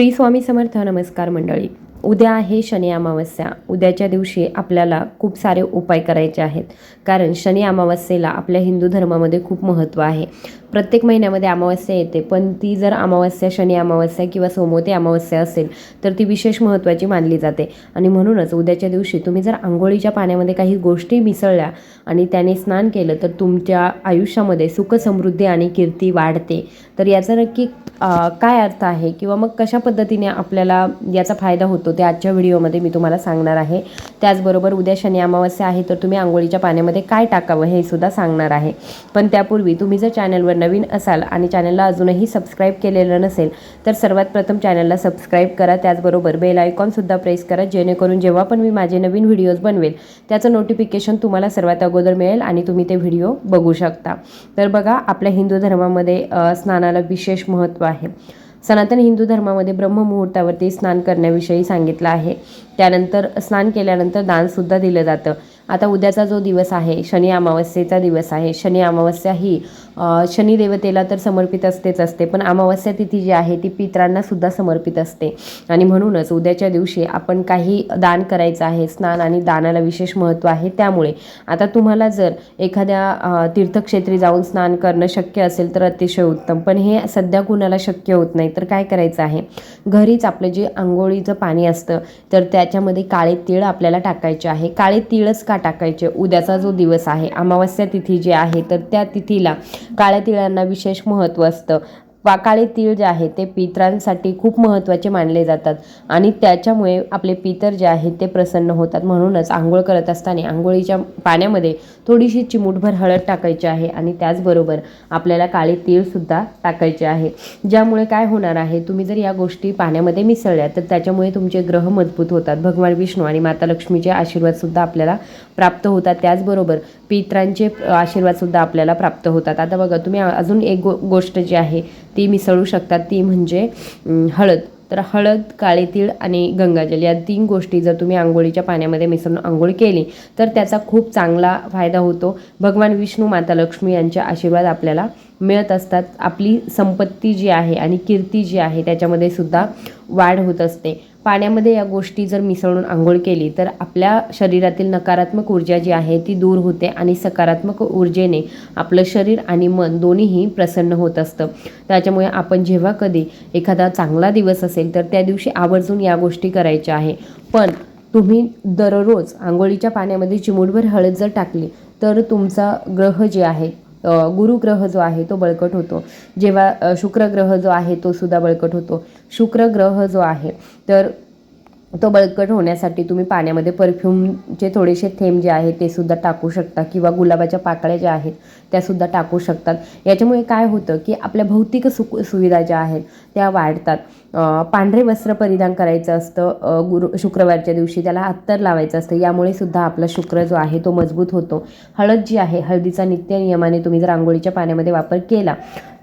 श्री स्वामी समर्थ नमस्कार मंडळी. उद्या आहे शनी अमावस्या. उद्याच्या दिवशी आपल्याला खूप सारे उपाय करायचे आहेत. कारण शनी अमावस्येला आपल्या हिंदू धर्मामध्ये खूप महत्त्व आहे. प्रत्येक महिन्यामध्ये अमावस्या येते पण ती जर अमावस्या शनी अमावस्या किंवा सोमवती अमावस्या असेल तर ती विशेष महत्त्वाची मानली जाते. आणि म्हणूनच उद्याच्या दिवशी तुम्ही जर आंघोळीच्या पाण्यामध्ये काही गोष्टी मिसळल्या आणि त्याने स्नान केलं तर तुमच्या आयुष्यामध्ये सुख समृद्धी आणि कीर्ती वाढते. तर याचा नक्की काय अर्थ आहे किंवा मग कशा पद्धतीने आपल्याला याचा फायदा होतो ते आजच्या व्हिडिओमध्ये मी तुम्हाला सांगणार आहे. त्याचबरोबर उद्या शनी अमावस्या आहे तर तुम्ही आंघोळीच्या पाण्यामध्ये काय टाकावं हे सुद्धा सांगणार आहे. पण त्यापूर्वी तुम्ही जर चॅनलवर नवीन असाल आणि चॅनलला अजूनही सबस्क्राईब केलेलं नसेल तर सर्वात प्रथम चॅनलला सबस्क्राईब करा. त्याचबरोबर बेल आयकॉनसुद्धा प्रेस करा जेणेकरून जेव्हा पण मी माझे नवीन व्हिडिओज बनवेल त्याचं नोटिफिकेशन तुम्हाला सर्वात अगोदर मिळेल आणि तुम्ही ते व्हिडिओ बघू शकता. तर बघा आपल्या हिंदू धर्मामध्ये स्नानाला विशेष महत्त्व आहे. सनातन हिंदू धर्मामध्ये ब्रह्ममुहूर्तावरती स्नान करण्याविषयी सांगितलं आहे. त्यानंतर स्नान केल्यानंतर दानसुद्धा दिलं जातं. आता उद्याचा जो दिवस आहे शनी अमावस्येचा दिवस आहे शनी अमावस्या ही शनी देवतेला तर समर्पित असतेच असते पण अमावस्या तिथी जी आहे ती पित्रांना सुद्धा समर्पित असते. आणि म्हणूनच उद्याच्या दिवशी आपण काही दान करायचं आहे स्नान आणि दानाला विशेष महत्त्व आहे त्यामुळे. आता तुम्हाला जर एखाद्या तीर्थक्षेत्री जाऊन स्नान करणं शक्य असेल तर अतिशय उत्तम पण हे सध्या कुणाला शक्य होत नाही तर काय करायचं आहे? घरीच आपलं जे आंघोळीचं पाणी असतं तर त्याच्यामध्ये काळे तीळ आपल्याला टाकायचे आहे. काळे तीळच का टाकायचे. उद्याचा जो दिवस आहे अमावस्या तिथी जी आहे तर त्या तिथीला काळ्या तिळांना विशेष महत्त्व असतं. वाकाळे तीळ जे आहे ते पितरांसाठी खूप महत्त्वाचे मानले जातात. आणि त्याच्यामुळे आपले पितर जे आहेत ते प्रसन्न होतात. म्हणूनच आंघोळ करत असताना आंघोळीच्या पाण्यामध्ये थोडीशी चिमूटभर हळद टाकायची आहे आणि त्याचबरोबर आपल्याला काळे तीळसुद्धा टाकायचे आहे. ज्यामुळे काय होणार आहे? तुम्ही जर या गोष्टी पाण्यामध्ये मिसळल्या तर त्याच्यामुळे तुमचे ग्रह मजबूत होतात. भगवान विष्णू आणि माता लक्ष्मीचे आशीर्वादसुद्धा आपल्याला प्राप्त होतात. त्याचबरोबर पित्रांचे आशीर्वादसुद्धा आपल्याला प्राप्त होतात. आता बघा तुम्ही अजून एक गो गोष्ट जी आहे ती मिसळू शकतात ती म्हणजे हळद. तर हळद काळे तीळ आणि गंगाजल या तीन गोष्टी जर तुम्ही आंघोळीच्या पाण्यामध्ये मिसळून आंघोळ केली तर त्याचा खूप चांगला फायदा होतो. भगवान विष्णू माता लक्ष्मी यांचे आशीर्वाद आपल्याला मिळत असतात. आपली संपत्ती जी आहे आणि कीर्ती जी आहे त्याच्यामध्ये सुद्धा वाढ होत असते. पाण्यामध्ये या गोष्टी जर मिसळून आंघोळ केली तर आपल्या शरीरातील नकारात्मक ऊर्जा जी आहे ती दूर होते आणि सकारात्मक ऊर्जेने आपलं शरीर आणि मन दोन्हीही प्रसन्न होत असतं. त्याच्यामुळे आपण जेव्हा कधी एखादा चांगला दिवस असेल तर त्या दिवशी आवर्जून या गोष्टी करायच्या आहे. पण तुम्ही दररोज आंघोळीच्या पाण्यामध्ये चिमूटभर हळद जर टाकली तर तुमचा ग्रह जे आहे गुरुग्रह जो आहे तो बळकट होतो. जेव्हा शुक्रग्रह शुक्र ग्रह जो आहे तो सुद्धा बळकट होतो. शुक्र ग्रह जो आहे तर तो बळकट होण्यासाठी तुम्ही पाण्यामध्ये परफ्यूमचे थोडेसे थेंब जे आहेत ते सुद्धा टाकू शकता किंवा गुलाबाच्या पाकळ्या ज्या आहेत त्यासुद्धा टाकू शकतात. याच्यामुळे काय होतं की आपल्या भौतिक सुख सुविधा ज्या आहेत त्या वाढतात. पांढरे वस्त्र परिधान करायचं असतं गुरु शुक्रवारच्या दिवशी त्याला अत्तर लावायचं असतं यामुळे सुद्धा आपला शुक्र जो आहे तो मजबूत होतो. हळद जी आहे हळदीचा नित्य नियमाने तुम्ही जर आंघोळीच्या पाण्यामध्ये वापर केला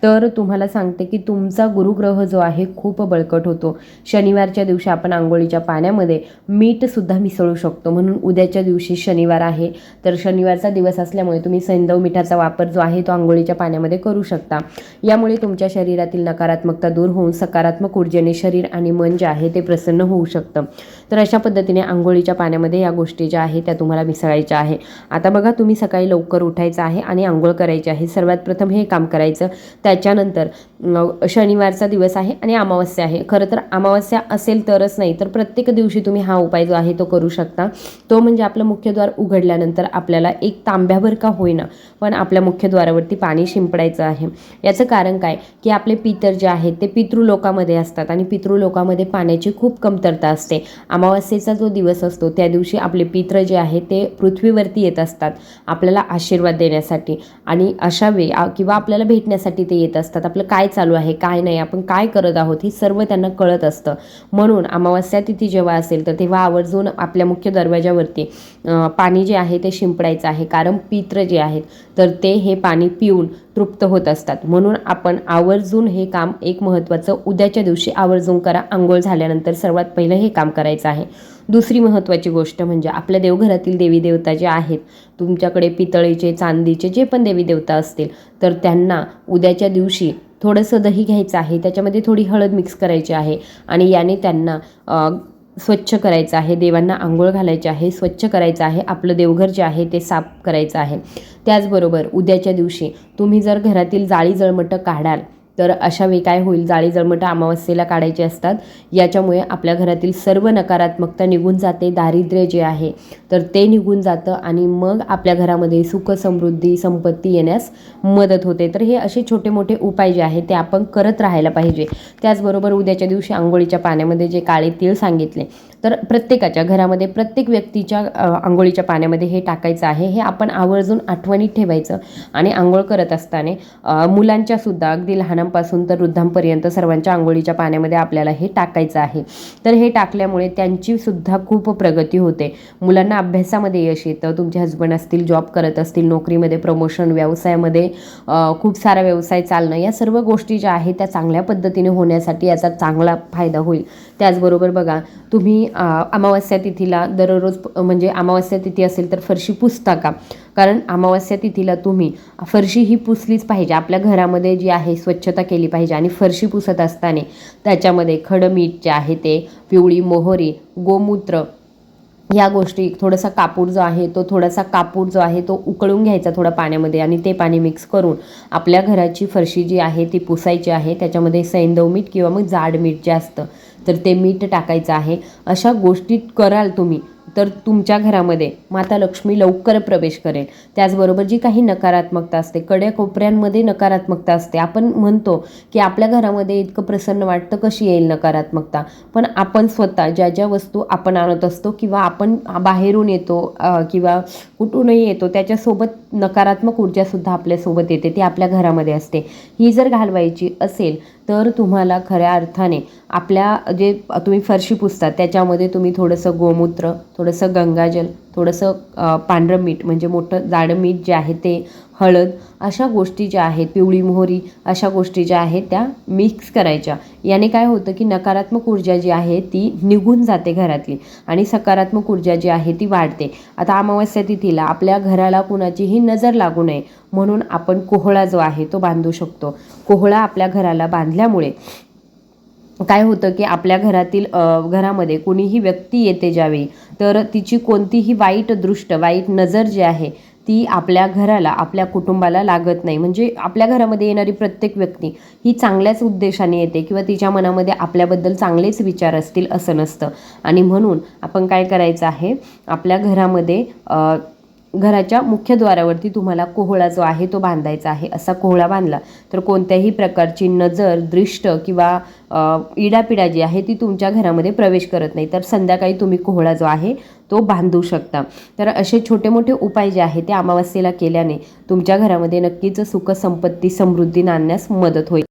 तर तुम्हाला सांगते की तुमचा गुरुग्रह जो आहे खूप बळकट होतो. शनिवारच्या दिवशी आपण आंघोळीच्या पाण्यामध्ये मीठसुद्धा मिसळू शकतो. म्हणून उद्याच्या दिवशी शनिवार आहे तर शनिवारचा दिवस असल्यामुळे तुम्ही सैंदव मिठाचा वापर जो आहे तो आंघोळीच्या पाण्यामध्ये करू शकता. यामुळे तुमच्या शरीरातील नकारात्मकता दूर होऊन सकारात्मक ऊर्जेने शरीर आणि मन जे आहे ते प्रसन्न होऊ शकतं. तर अशा पद्धतीने आंघोळीच्या पाण्यामध्ये या गोष्टी ज्या आहेत त्या तुम्हाला मिसळायच्या आहे. आता बघा तुम्ही सकाळी लवकर उठायचं आहे आणि आंघोळ करायची आहे. सर्वात प्रथम हे काम करायचं. त्याच्यानंतर शनिवारचा दिवस आहे आणि अमावस्या आहे. खरं तर अमावस्या असेल तरच नाही तर प्रत्येक दिवशी तुम्ही हा उपाय जो आहे तो करू शकता. तो म्हणजे आपलं मुख्यद्वार उघडल्यानंतर आपल्याला एक तांब्याभर का होईना पण आपल्या मुख्यद्वारावरती पाणी शिंपडायचं आहे. याचं कारण काय? की आपले पितर जे आहेत ते पितृलोकामध्ये असतात आणि पितृलोकामध्ये पाण्याची खूप कमतरता असते. अमावस्येचा जो दिवस असतो त्या दिवशी आपले पित्र जे आहेत ते पृथ्वीवरती येत असतात आपल्याला आशीर्वाद देण्यासाठी. आणि अशा वेळी किंवा आपल्याला भेटण्यासाठी ते येत असतात. आपलं काय चालू आहे काय नाही आपण काय करत आहोत हे सर्व त्यांना कळत असतं. म्हणून अमावस्या तिथी जेव्हा असेल तर तेव्हा आवर्जून आपल्या मुख्य दरवाजावरती पाणी जे आहे ते शिंपडायचं आहे. कारण पित्र जे आहेत तर ते हे पाणी पिऊन तृप्त होत असतात. म्हणून आपण आवर्जून हे काम एक महत्त्वाचं उद्याच्या दिवशी आवर्जून करा. आंघोळ झाल्यानंतर सर्वात पहिलं हे काम करायचं आहे. दुसरी महत्त्वाची गोष्ट म्हणजे आपल्या देवघरातील देवी देवता जे आहेत तुमच्याकडे पितळेचे चांदीचे जे पण देवी देवता असतील तर त्यांना उद्याच्या दिवशी थोडंसं दही घ्यायचं आहे त्याच्यामध्ये थोडी हळद मिक्स करायची आहे आणि याने त्यांना स्वच्छ करायचं आहे देवांना आंघोळ घालायची आहे स्वच्छ करायचं आहे आपलं देवघर जे आहे ते साफ करायचं आहे. त्याचबरोबर उद्याच्या दिवशी तुम्ही जर घरातील जाळी जळमटं काढाल तर अशा वेळी काय होईल? जाळी जळमटं अमावस्येला काढायचे असतात. याच्यामुळे आपल्या घरातील सर्व नकारात्मकता निघून जाते. दारिद्र्य जे आहे तर ते निघून जातं आणि मग आपल्या घरामध्ये सुख समृद्धी संपत्ती येण्यास मदत होते. तर हे असे छोटे मोठे उपाय जे आहेत ते आपण करत राहायला पाहिजे. त्याचबरोबर उद्याच्या दिवशी आंघोळीच्या पाण्यामध्ये जे काळे तीळ सांगितले तर प्रत्येकाच्या घरामध्ये प्रत्येक व्यक्तीच्या आंघोळीच्या पाण्यामध्ये हे टाकायचं आहे. हे आपण आवर्जून आठवणीत ठेवायचं आणि आंघोळ करत असताना मुलांच्यासुद्धा मुलांच्या सुद्धा अगदी लहानांपासून तर वृद्धांपर्यंत सर्वांच्या आंघोळीच्या पाण्यामध्ये आपल्याला हे टाकायचं आहे. तर हे टाकल्यामुळे त्यांची सुद्धा खूप प्रगती होते. मुलांना अभ्यासामध्ये यश येतं. तुमचे हस्बंड असतील जॉब करत असतील नोकरीमध्ये प्रमोशन व्यवसायामध्ये खूप सारा व्यवसाय चालणं या सर्व गोष्टी ज्या आहेत त्या चांगल्या पद्धतीने होण्यासाठी याचा चांगला फायदा होईल. त्याचबरोबर बघा तुम्ही अमावस्या तिथीला दररोज म्हणजे अमावस्या तिथी असेल तर फरशी पुसता का? कारण अमावस्या तिथीला तुम्ही फरशी ही पुसलीच पाहिजे. आपल्या घरामध्ये जी आहे स्वच्छता केली पाहिजे आणि फरशी पुसत असताना त्याच्यामध्ये खडं मीठ जे आहे ते पिवळी मोहरी गोमूत्र ह्या गोष्टी थोडासा कापूर जो आहे तो थोडासा कापूर जो आहे तो उकळून घ्यायचा थोडा पाण्यामध्ये आणि ते पाणी मिक्स करून आपल्या घराची फरशी जी आहे ती पुसायची आहे. त्याच्यामध्ये सैंदव मीठ किंवा मग जाड मीठ जे असतं तर ते मीठ टाकायचं आहे. अशा गोष्टी कराल तुम्ही तर तुमच्या घरामध्ये माता लक्ष्मी लवकर प्रवेश करेल. त्याचबरोबर जी काही नकारात्मकता असते कड्या कोपऱ्यांमध्ये नकारात्मकता असते. आपण म्हणतो की आपल्या घरामध्ये इतकं प्रसन्न वाटतं कशी येईल नकारात्मकता? पण आपण स्वतः ज्या ज्या वस्तू आपण आणत असतो किंवा आपण बाहेरून येतो किंवा कुठूनही येतो त्याच्यासोबत नकारात्मक ऊर्जासुद्धा आपल्यासोबत येते ती आपल्या घरामध्ये असते. ही जर घालवायची असेल तर तुम्हाला खऱ्या अर्थाने आपल्या जे तुम्ही फरशी पुसतात त्याच्यामध्ये तुम्ही थोडंसं गोमूत्र थोडंसं गंगाजल थोडंसं पांढरं मीठ म्हणजे मोठं जाडं मीठ जे आहे ते हळद अशा गोष्टी ज्या आहेत पिवळी मोहरी अशा गोष्टी ज्या आहेत त्या मिक्स करायच्या. याने काय होतं की नकारात्मक ऊर्जा जी आहे ती निघून जाते घरातली आणि सकारात्मक ऊर्जा जी आहे ती वाढते. आता अमावस्या तिथीला आपल्या घराला कुणाचीही नजर लागू नये म्हणून आपण कोहळा जो आहे तो बांधू शकतो. कोहळा आपल्या घराला बांधल्यामुळे काय होतं की आपल्या घरातील घरामध्ये कोणीही व्यक्ती येते ज्यावेळी तर तिची कोणतीही वाईट दृष्ट वाईट नजर जी आहे ती आपल्या घराला आपल्या कुटुंबाला लागत नाही. म्हणजे आपल्या घरामध्ये येणारी प्रत्येक व्यक्ती ही चांगल्याच उद्देशाने येते किंवा तिच्या मनामध्ये आपल्याबद्दल चांगलेच विचार असतील असं नसतं. आणि म्हणून आपण काय करायचं आहे आपल्या घरामध्ये घराच्या मुख्य द्वारावरती तुम्हाला कोहळा जो आहे तो बांधायचा आहे. असा कोहळा बांधला तर कोणत्याही प्रकारची नजर दृष्ट किंवा इडापिडा जी आहे ती तुमच्या घरामध्ये प्रवेश करत नाही. तर संध्याकाळी तुम्ही कोहळा जो आहे तो बांधू शकता. तर असे छोटे मोठे उपाय जे आहे ते अमावस्येला केल्याने तुमच्या घरामध्ये नक्कीच सुखसंपत्ती समृद्धी नांदण्यास मदत होईल.